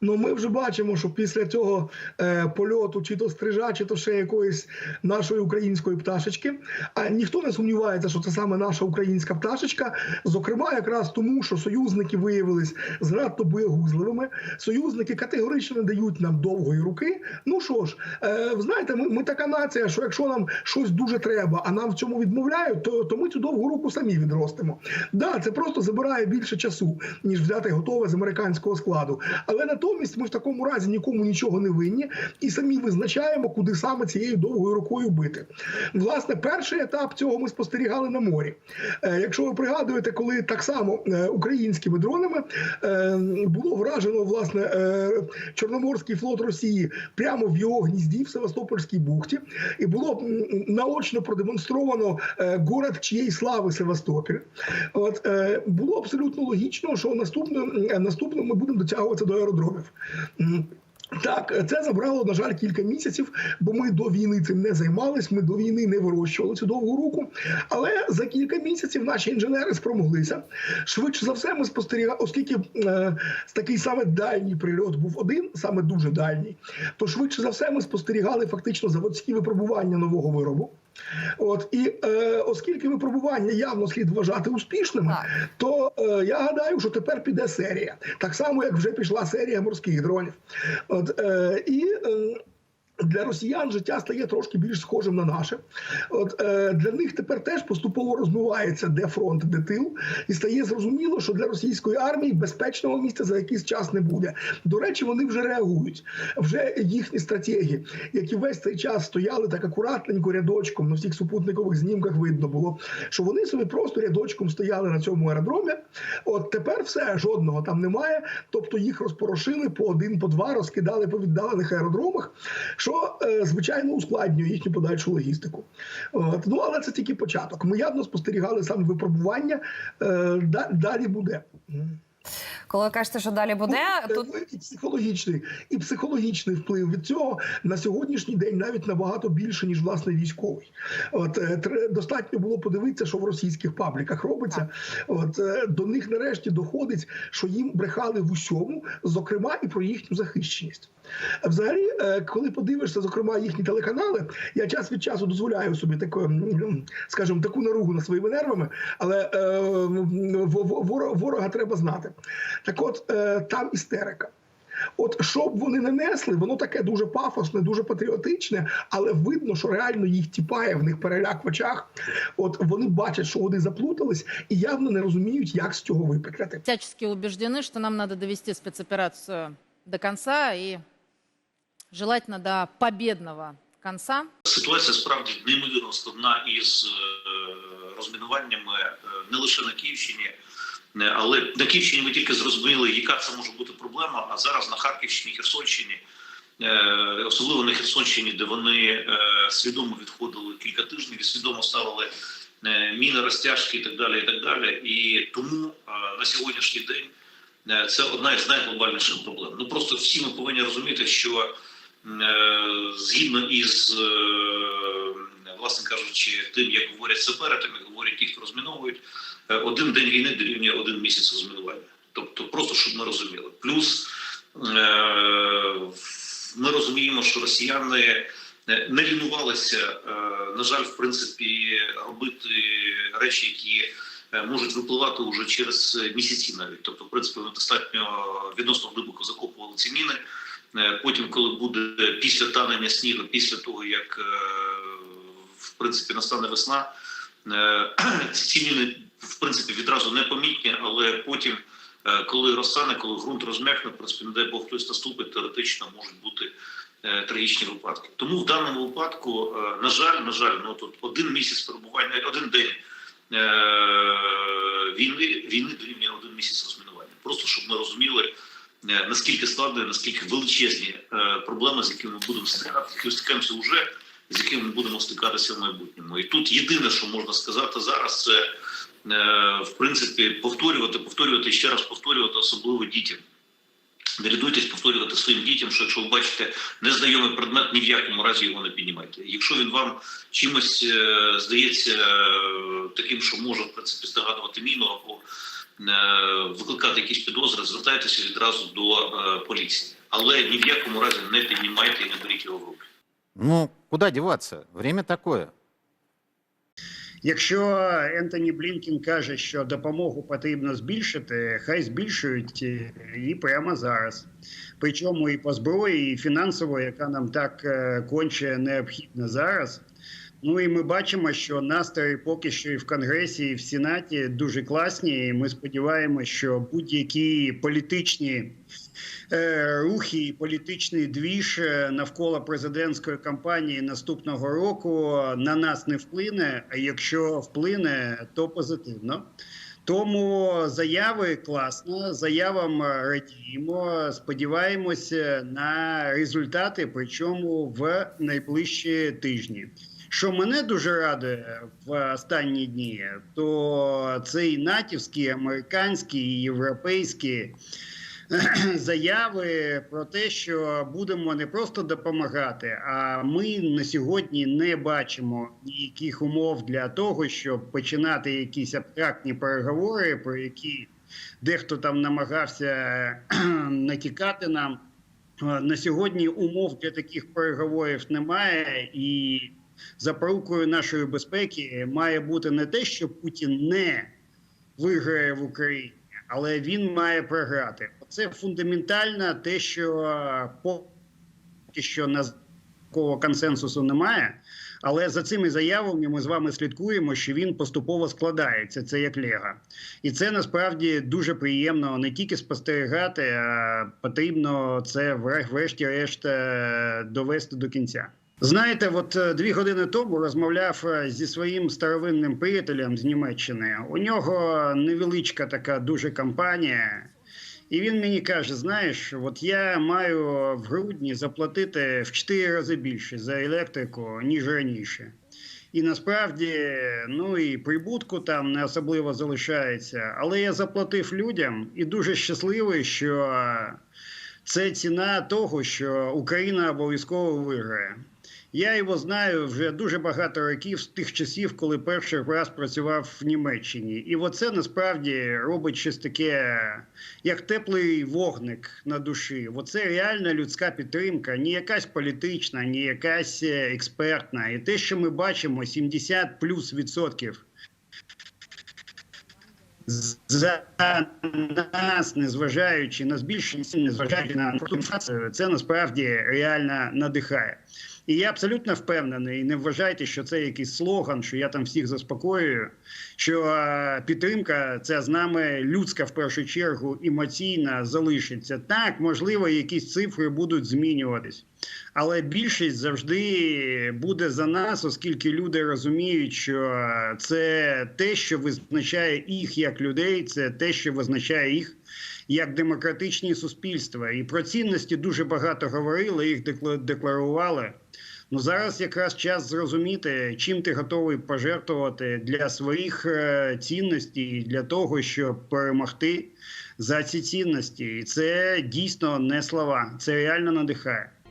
Ну, ми вже бачимо, що після цього е, польоту, чи то стрижа, чи то ще якоїсь нашої української пташечки, а ніхто не сумнівається, що це саме наша українська пташечка. Зокрема, якраз тому, що союзники виявились занадто боєгузливими. Союзники категорично не дають нам довгої руки. Ну що ж, е, знаєте, ми, ми така нація, що якщо нам щось дуже треба, а нам в цьому відмовляють, то, то ми цю довгу руку самі відростимо. Да, це просто забирає більше часу, ніж взяти готове з американського складу. Але натомість ми в такому разі нікому нічого не винні і самі визначаємо, куди саме цією довгою рукою бити. Власне, перший етап цього ми спостерігали на морі. Е, Якщо ви пригадуєте, коли так само е, українськими дронами е, було вражено власне Чорноморський флот Росії прямо в його гнізді в Севастопольській бухті, і було наочно продемонстровано город чиєї слави Севастополь. От було абсолютно логічно, що наступно, е, ми будемо дотягуватися до аеродромів. М, Так, це забрало, на жаль, кілька місяців, бо ми до війни цим не займались, ми до війни не вирощували цю довгу руку. Але за кілька місяців наші інженери спромоглися. Швидше за все, ми спостерігали, оскільки е, такий саме дальній прильот був один, саме дуже дальній, то швидше за все ми спостерігали фактично заводські випробування нового виробу. От і е, оскільки випробування явно слід вважати успішними, Так. то е, я гадаю, що тепер піде серія, так само як вже пішла серія морських дронів. От е, і е, для росіян життя стає трошки більш схожим на наше. От е, для них тепер теж поступово розмивається де фронт, де тил, і стає зрозуміло, що для російської армії безпечного місця за якийсь час не буде. До речі, вони вже реагують. Вже їхні стратегі, які весь цей час стояли так акуратненько рядочком на всіх супутникових знімках видно було, що вони собі просто рядочком стояли на цьому аеродромі. От тепер все жодного там немає. Тобто їх розпорошили по один, по два, розкидали по віддалених аеродромах, що е, звичайно ускладнює їхню подальшу логістику. От. Ну але це тільки початок. Ми явно спостерігали саме випробування. Е, далі буде. Коли ви кажете, що далі буде, Ну, тут і психологічний, і психологічний вплив від цього на сьогоднішній день навіть набагато більше, ніж власне військовий. От е, достатньо було подивитися, що в російських пабліках робиться. От е, до них нарешті доходить, що їм брехали в усьому, зокрема і про їхню захищеність. Взагалі, е, коли подивишся, зокрема, їхні телеканали, я час від часу дозволяю собі таку, скажімо, таку наругу над своїми нервами, але ворога треба знати. Так от е, там істерика. От що б вони не несли, воно таке дуже пафосне, дуже патріотичне, але видно, що реально їх тіпає в них переляк в очах. От вони бачать, що вони заплутались, і явно не розуміють, як з цього випетряти. всячески убеждены, что нам надо довести спецоперацию до конца и желательно до победного конца. Ситуація справді неймовірно складна із е, розмінуваннями е, не лише на Київщині, але на Київщині ми тільки зрозуміли, яка це може бути проблема. А зараз на Харківщині, Херсонщині, е, особливо на Херсонщині, де вони е, свідомо відходили кілька тижнів і свідомо ставили е, міни, розтяжки і так далі. І так далі. І тому е, на сьогоднішній день е, це одна із найглобальніших проблем. Ну просто всі ми повинні розуміти, що Е, згідно із, е, власне кажучи, тим, як говорять сапери, тим, як говорять ті, хто розміновують, е, один день війни дорівнює один місяць розмінування. Тобто, просто щоб ми розуміли. Плюс е, ми розуміємо, що росіяни е, не лінувалися, на жаль, в принципі, робити речі, які можуть випливати уже через місяці навіть. Тобто, в принципі, вони достатньо відносно глибоко закопували ці міни. Потім, коли буде після танення снігу, після того як принципі настане весна, е, ці міни в принципі відразу не помітні, але потім, е, коли розтане, коли ґрунт розм'якне, в принципі, не дай Бог хтось наступить, теоретично можуть бути е, трагічні випадки. Тому в даному випадку, на жаль, на жаль, ну тут один місяць перебування, один день війни, війни дорівнює один місяць розмінування. Просто щоб ми розуміли. Наскільки складно, наскільки величезні проблеми, з якими ми будемо стикатися, вже, з якими ми будемо стикатися в майбутньому. І тут єдине, що можна сказати зараз, це е, в принципі повторювати, повторювати ще раз повторювати, особливо дітям. Не рядуйтесь повторювати своїм дітям, що якщо ви бачите незнайомий предмет, ні в якому разі його не піднімайте. Якщо він вам чимось е, здається е, таким, що може в принципі здогадувати міну або викликати якісь підозри, звертайтеся відразу до поліції. Але ні в якому разі не піднімайте і не беріть його в руки. Ну, куда діватися? Время такое. Якщо Ентоні Блінкін каже, що допомогу потрібно збільшити, хай збільшують її прямо зараз. Причому і по зброї, і фінансово, яка нам так е, конче необхідна зараз. Ну і ми бачимо, що настрої поки що і в Конгресі, і в Сенаті дуже класні. І ми сподіваємося, що будь-які політичні е, рухи і політичний двіж е, навколо президентської кампанії наступного року на нас не вплине. А якщо вплине, то позитивно. Тому заяви класно, заявам радіємо. Сподіваємося на результати, причому в найближчі тижні. Що мене дуже радує в останні дні, то цей натівський, американський, європейський заяви про те, що будемо не просто допомагати, а ми на сьогодні не бачимо ніяких умов для того, щоб починати якісь абстрактні переговори, про які дехто там намагався натякати нам. На сьогодні умов для таких переговорів немає, і запорукою нашої безпеки має бути не те, що Путін не виграє в Україні, але він має програти. Це фундаментально те, що поки що на такого консенсусу немає. Але за цими заявами ми з вами слідкуємо, що він поступово складається. Це як лего. І це насправді дуже приємно не тільки спостерігати, а потрібно це врешті-решт е, довести до кінця. Знаєте, от е, дві години тому розмовляв е, зі своїм старовинним приятелем з Німеччини. У нього невеличка така дуже кампанія. І він мені каже: знаєш, от я маю в грудні заплатити в 4 рази більше за електрику, ніж раніше. І насправді, ну і прибутку там не особливо залишається. Але я заплатив людям і дуже щасливий, що це ціна того, що Україна обов'язково виграє. Я його знаю вже дуже багато років з тих часів, коли перший раз працював в Німеччині. І оце насправді робить щось таке, як теплий вогник на душі. Оце реальна людська підтримка, ні якась політична, ні якась е, експертна. І те, що ми бачимо, 70 плюс відсотків за нас, незважаючи на збільшення, незважаючи на інфляцію, це насправді реально надихає. І я абсолютно впевнений, і не вважайте, що це якийсь слоган, що я там всіх заспокоюю. Що е, підтримка це з нами людська в першу чергу емоційна залишиться. Так, можливо, якісь цифри будуть змінюватись, але більшість завжди буде за нас, оскільки люди розуміють, що це те, що визначає їх як людей, це те, що визначає їх як демократичні суспільства. І про цінності дуже багато говорили, їх декларували. Ну зараз якраз час зрозуміти, чим ти готовий пожертвувати для своїх е, цінностей, для того, щоб перемогти за ці цінності. І це дійсно не слова, це реально надихає.